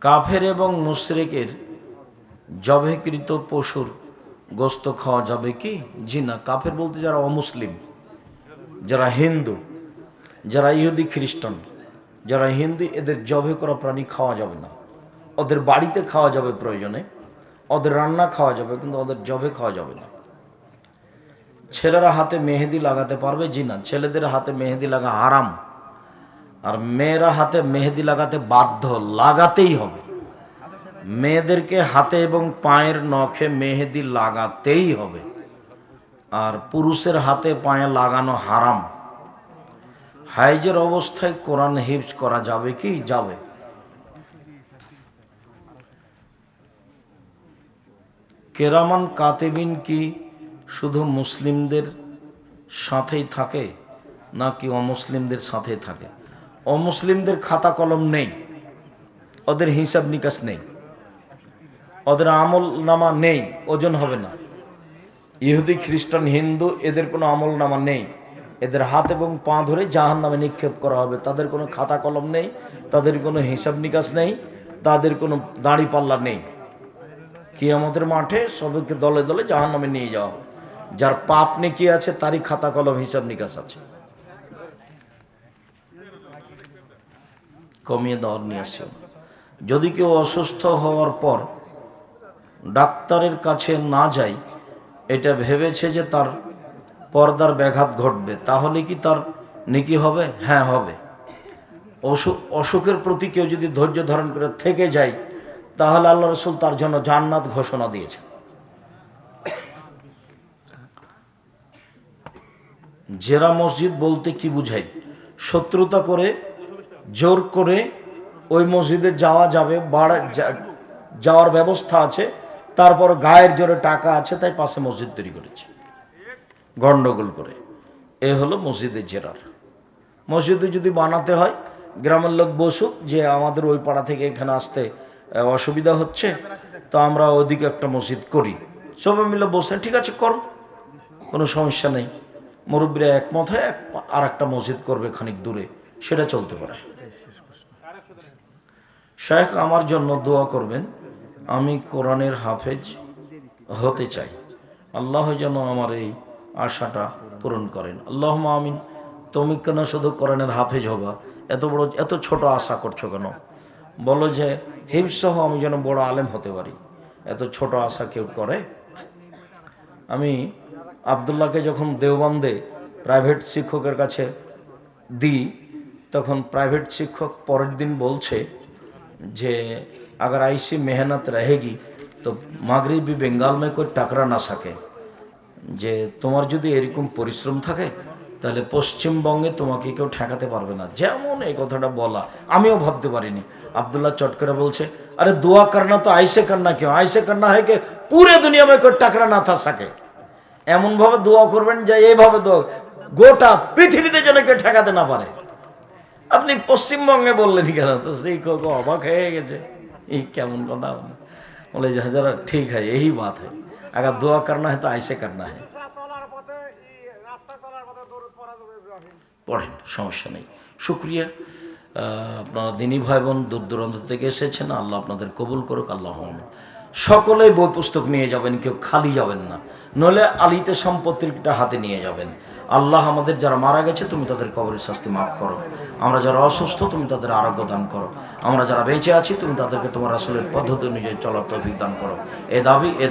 কাফের এবং মুশরেকের জবেকৃত পশুর গোস্ত খাওয়া যাবে কি? জি না। কাফের বলতে যারা অমুসলিম, যারা হিন্দু, যারা ইহুদি খ্রিস্টান, যারা হিন্দু, এদের জবে করা প্রাণী খাওয়া যাবে না। ওদের বাড়িতে খাওয়া যাবে প্রয়োজনে, ওদের রান্না খাওয়া যাবে, কিন্তু ওদের জবে খাওয়া যাবে না। ছেলেরা হাতে মেহেদি লাগাতে পারবে? জি না। ছেলেদের হাতে মেহেদি লাগা হারাম। আর মেয়েরা হাতে মেহেদি লাগাতে বাধ্য, লাগাতেই হবে। মেয়েদেরকে হাতে এবং পায়ের নখে মেহেদি লাগাতেই হবে। আর পুরুষের হাতে পায়ে লাগানো হারাম। হাইজের অবস্থায় কোরআন হিফজ করা যাবে কি? যাবে। কেরামান কাতেবিন কি শুধু মুসলিমদের সাথেই থাকে নাকি অমুসলিমদের সাথে থাকে? অমুসলিমদের খাতা কলম নেই। ওদের হিসাব নিকাশ নেই। ওদের আমল নামা নেই। ওজন হবে না। ইহুদি, খ্রিস্টান, হিন্দু, এদের কোনো আমল নামা নেই। এদের হাত এবং পা ধরে জাহান নামে নিক্ষেপ করা হবে। তাদের কোনো খাতা কলম নেই। তাদের কোনো হিসাব নিকাশ নেই। তাদের কোনো দাড়ি পাল্লা নেই। কি আমাদের মাঠে সবাইকে দলে দলে জাহান নামে নিয়ে যাওয়া। যার পাপ নেকি আছে, তারই খাতা কলম, হিসাব নিকাশ আছে। কমিয়ে দেওয়ার নিয়ে আসছে যদি কেউ অসুস্থ হওয়ার পর ডাক্তারের কাছে না যায় এটা ভেবেছে যে তার পর্দার ব্যাঘাত ঘটবে, তাহলে কি তার নেকি হবে? হ্যাঁ হবে। অসুখ অসুখের প্রতি কেউ যদি ধৈর্য ধারণ করে থেকে যায়, তাহলে আল্লাহ রসুল তার জন্য জান্নাত ঘোষণা দিয়েছে জেরা মসজিদ বলতে কি বুঝাই? শত্রুতা করে জোর করে ওই মসজিদে যাওয়া যাবে বাড়া যাওয়ার ব্যবস্থা আছে, তারপর গায়ের জোরে টাকা আছে, তাই পাশে মসজিদ তৈরি করেছে। গন্ডগোল করে। এ হলো মসজিদের জেরার। মসজিদে যদি বানাতে হয়, গ্রামের লোক বসুক যে আমাদের ওই পাড়া থেকে এখানে আসতে অসুবিধা হচ্ছে, তো আমরা ওদিকে একটা মসজিদ করি। সবাই মিলে বসে, ঠিক আছে, করো, কোনো সমস্যা নেই। মুরব্বীরা একমত হয়ে আর একটা মসজিদ করবে খানিক দূরে, সেটা চলতে পারে। শেখ আমার জন্য দোয়া করবেন। আমি কোরআনের হাফেজ হতে চাই। আল্লাহ যেন আমার এই আশাটা পূরণ করেন। আল্লাহ আমিন। তুমি কেন শুধু কোরআনের হাফেজ হবা? এত বড়, এত ছোট আশা করছ কেন? বলো যে হিপসহ আমি যেন বড় আলেম হতে পারি। এত ছোট আশা কেউ করে? আমি আবদুল্লাহকে যখন দেওবান্দে প্রাইভেট শিক্ষকের কাছে দিই প্রাইভেট শিক্ষক পরের দিন বলছে যে अगर ऐसी मेहनत रहेगी তো মাগরিবি বেঙ্গল মে কোই টাকরা না থাকে যে তোমার যদি এরকম পরিশ্রম থাকে তাহলে পশ্চিমবঙ্গে তোমাকে কেউ ঠেকাতে পারবে না যেমন এই কথাটা বলা আমিও ভাবতে পারিনি আবদুল্লাহ চট করে বলছে আরে দোয়া করনা তো আইসে করনা কেউ আইসে করনা হয় কে পুরে দুনিয়া মে কোই টাকরা না থা সকে এমনভাবে দোয়া করবেন যে এইভাবে দোয়া গোটা পৃথিবীতে যেন কেউ ঠেকাতে না পারে আপনি পশ্চিমবঙ্গে বললেন কেন? তো সেই কোক অবাক হয়ে গেছে। এই কেমন কথা বলে। বলে হাজারা ঠিক হয় এই বাত হয়। আগে দোয়া করনা হয় তো আইসে করনা হয়। পড়েন সমস্যা নেই। শুক্রিয়া। আপনারা দিনী ভাই বোন দূর দূরান্ত থেকে এসেছেন। আল্লাহ আপনাদের কবুল করুক আল্লাহ সকলে বই পুস্তক নিয়ে যাবেন কেউ খালি যাবেন না। নলে আলিতে সম্পত্তিটা হাতে নিয়ে যাবেন। আল্লাহ আমাদের যারা মারা গেছে তুমি তাদের কবরের শাস্তি মাফ করো। আমরা যারা অসুস্থ, তুমি তাদের আরোগ্য দান করো। আমরা যারা বেঁচে আছি, তুমি তাদেরকে তোমার আসলের পদ্ধতি অনুযায়ী চলার তৌফিক দান করো। এ দাবি, এ